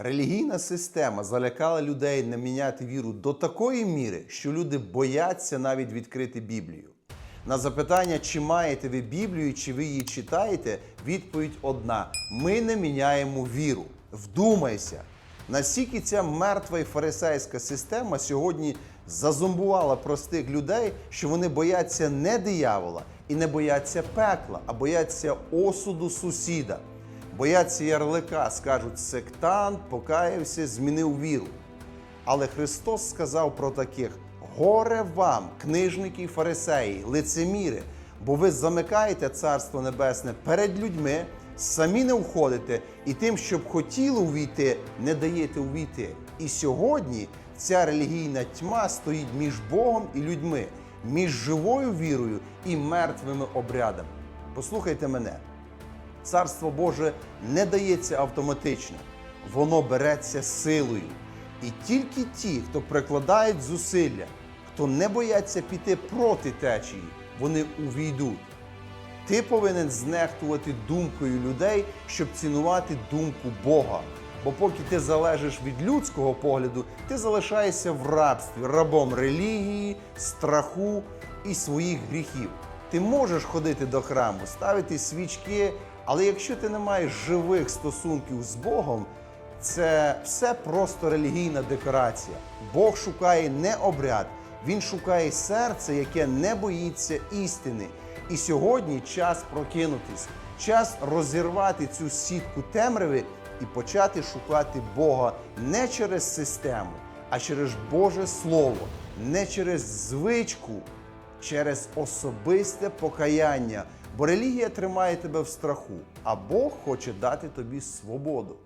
Релігійна система залякала людей не міняти віру до такої міри, що люди бояться навіть відкрити Біблію. На запитання, чи маєте ви Біблію, чи ви її читаєте, відповідь одна: ми не міняємо віру. Вдумайся, наскільки ця мертва і фарисейська система сьогодні зазомбувала простих людей, що вони бояться не диявола і не бояться пекла, а бояться осуду сусіда. Бояться ярлика, скажуть сектант, покаявся, змінив віру. Але Христос сказав про таких: горе вам, книжники і фарисеї, лицеміри, бо ви замикаєте Царство Небесне перед людьми, самі не входите, і тим, щоб хотіли увійти, не даєте увійти. І сьогодні ця релігійна тьма стоїть між Богом і людьми, між живою вірою і мертвими обрядами. Послухайте мене. Царство Боже не дається автоматично, воно береться силою. І тільки ті, хто прикладають зусилля, хто не бояться піти проти течії, вони увійдуть. Ти повинен знехтувати думкою людей, щоб цінувати думку Бога. Бо поки ти залежиш від людського погляду, ти залишаєшся в рабстві, рабом релігії, страху і своїх гріхів. Ти можеш ходити до храму, ставити свічки, але якщо ти не маєш живих стосунків з Богом, це все просто релігійна декорація. Бог шукає не обряд, він шукає серце, яке не боїться істини. І сьогодні час прокинутись, час розірвати цю сітку темряви і почати шукати Бога не через систему, а через Боже Слово, не через звичку, через особисте покаяння. Бо релігія тримає тебе в страху, а Бог хоче дати тобі свободу.